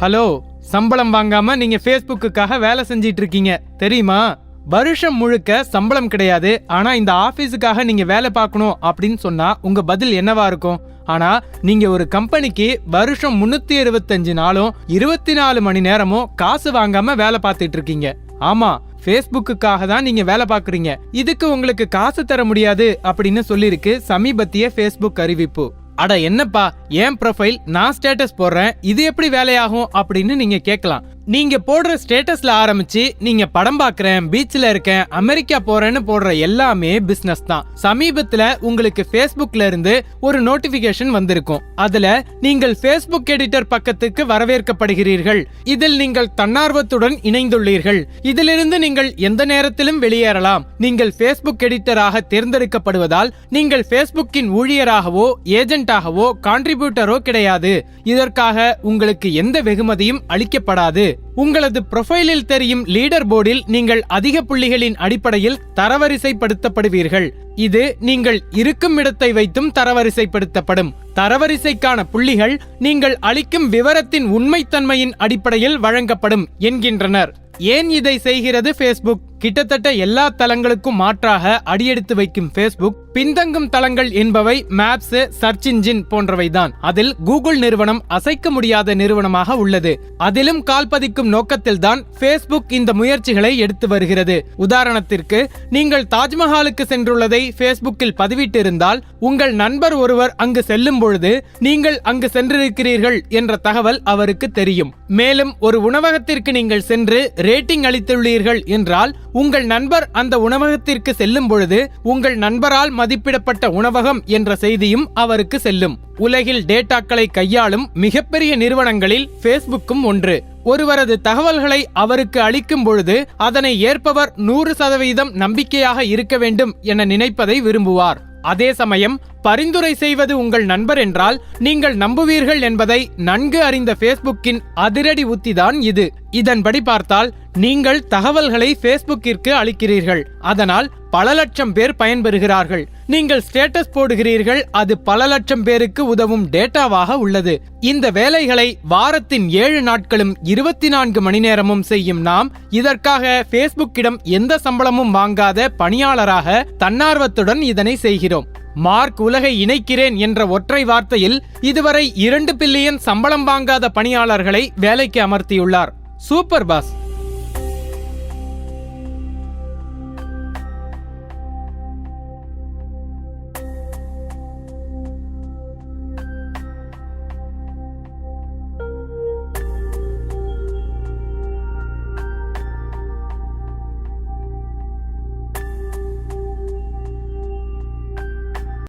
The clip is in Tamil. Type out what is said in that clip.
ஹலோ சம்பளம் வாங்காம நீங்க ஃபேஸ்புக்குக்காக வேலை செஞ்சிட்டு இருக்கீங்க தெரியுமா? வருஷம் முழுக்க சம்பளம் கிடையாது ஆனா இந்த ஆபீஸுக்காக நீங்க வேலை பார்க்கணும் அப்படின்னு சொன்னா உங்க பதில் என்னவா இருக்கும்? ஆனா நீங்க ஒரு கம்பெனிக்கு வருஷம் முன்னூத்தி இருபத்தஞ்சு நாளும் இருபத்தி நாலு மணி நேரமும் காசு வாங்காம வேலை பார்த்துட்டு இருக்கீங்க ஆமா ஃபேஸ்புக்குக்காக தான் நீங்க வேலை பார்க்குறீங்க. இதுக்கு உங்களுக்கு காசு தர முடியாது அப்படின்னு சொல்லியிருக்கு சமீபத்திய ஃபேஸ்புக் அறிவிப்பு. அட என்னப்பா என் ப்ரொஃபைல் நான் ஸ்டேட்டஸ் போடுறேன் இது எப்படி வேலையாகும் அப்படின்னு நீங்க கேட்கலாம். நீங்க போடுற ஸ்டேட்டஸ்ல ஆரம்பிச்சு நீங்க படம் பார்க்கறேன் பீச்ல இருக்கேன் அமெரிக்கா போறேன்னு போடுற எல்லாமே பிசினஸ் தான். சமீபத்துல உங்களுக்கு Facebookல இருந்து ஒரு நோட்டிபிகேஷன் வந்திருக்கும். அதுல நீங்கள் ஃபேஸ்புக் எடிட்டர் பக்கத்துக்கு வரவேற்கப்படுகிறீர்கள். இதில் நீங்கள் தன்னார்வத்துடன் இணைந்துள்ளீர்கள். இதிலிருந்து நீங்கள் எந்த நேரத்திலும் வெளியேறலாம். நீங்கள் ஃபேஸ்புக் எடிட்டராக தேர்ந்தெடுக்கப்படுவதால் நீங்கள் ஃபேஸ்புக்கின் ஊழியராகவோ ஏஜென்ட்டாகவோ கான்ட்ரிபியூட்டரோ கிடையாது. இதற்காக உங்களுக்கு எந்த வெகுமதியும் அளிக்கப்படாது. உங்களது ப்ரொஃபைலில் தெரியும் லீடர் போர்டில் நீங்கள் அதிக புள்ளிகளின் அடிப்படையில் தரவரிசைப்படுத்தப்படுவீர்கள். இது நீங்கள் இருக்கும் இடத்தை வைத்தும் தரவரிசைப்படுத்தப்படும். தரவரிசைக்கான புள்ளிகள் நீங்கள் அளிக்கும் விவரத்தின் உண்மைத்தன்மையின் அடிப்படையில் வழங்கப்படும் என்கின்றனர். ஏன் இதை செய்கிறது ஃபேஸ்புக் கிட்டத்தட்ட எல்லா தளங்களுக்கும் மாற்றாக அடியெடுத்து வைக்கும் ஃபேஸ்புக் பின்தங்கும் தளங்கள் என்பவை மேப்ஸ் சர்ச் இன்ஜின் போன்றவைதான். அதில் கூகுள் நிறுவனம் அசைக்க முடியாத நிறுவனமாக உள்ளது. அதிலும் கால்பதிக்கும் நோக்கத்தில்தான் ஃபேஸ்புக் இந்த முயற்சிகளை எடுத்து வருகிறது. உதாரணத்திற்கு நீங்கள் தாஜ்மஹாலுக்கு சென்றுள்ளதை ஃபேஸ்புக்கில் பதிவிட்டிருந்தால் உங்கள் நண்பர் ஒருவர் அங்கு செல்லும் பொழுது நீங்கள் அங்கு சென்றிருக்கிறீர்கள் என்ற தகவல் அவருக்கு தெரியும். மேலும் ஒரு உணவகத்திற்கு நீங்கள் சென்று ரேட்டிங் அளித்துள்ளீர்கள் என்றால் உங்கள் நண்பர் அந்த உணவகத்திற்கு செல்லும் பொழுது உங்கள் நண்பரால் மதிப்பிடப்பட்ட உணவகம் என்ற செய்தியும் அவருக்கு செல்லும். உலகில் டேட்டாக்களை கையாளும் மிகப்பெரிய நிறுவனங்களில் ஃபேஸ்புக்கும் ஒன்று. ஒருவரது தகவல்களை அவருக்கு அளிக்கும் பொழுது அதனை ஏற்பவர் நூறு சதவீதம் நம்பிக்கையாக இருக்க வேண்டும் என நினைப்பதை விரும்புவார். அதே சமயம் பரிந்துரை செய்வது உங்கள் நண்பர் என்றால் நீங்கள் நம்புவீர்கள் என்பதை நன்கு அறிந்த ஃபேஸ்புக்கின் அதிரடி உத்திதான் இது. இதன்படி பார்த்தால் நீங்கள் தகவல்களை ஃபேஸ்புக்கிற்கு அளிக்கிறீர்கள். அதனால் பல லட்சம் பேர் பயன்பெறுகிறார்கள். நீங்கள் ஸ்டேட்டஸ் போடுகிறீர்கள். அது பல லட்சம் பேருக்கு உதவும் டேட்டாவாக உள்ளது. இந்த வேலைகளை வாரத்தின் ஏழு நாட்களும் இருபத்தி நான்கு மணி நேரமும் செய்யும் நாம் இதற்காக ஃபேஸ்புக்கிடம் எந்த சம்பளமும் வாங்காத பணியாளராக தன்னார்வத்துடன் இதனை செய்கிறோம். மார்க் உலகை இணைக்கிறேன் என்ற ஒற்றை வார்த்தையில் இதுவரை இரண்டு பில்லியன் சம்பளம் வாங்காத பணியாளர்களை வேலைக்கு அமர்த்தியுள்ளார். Super pass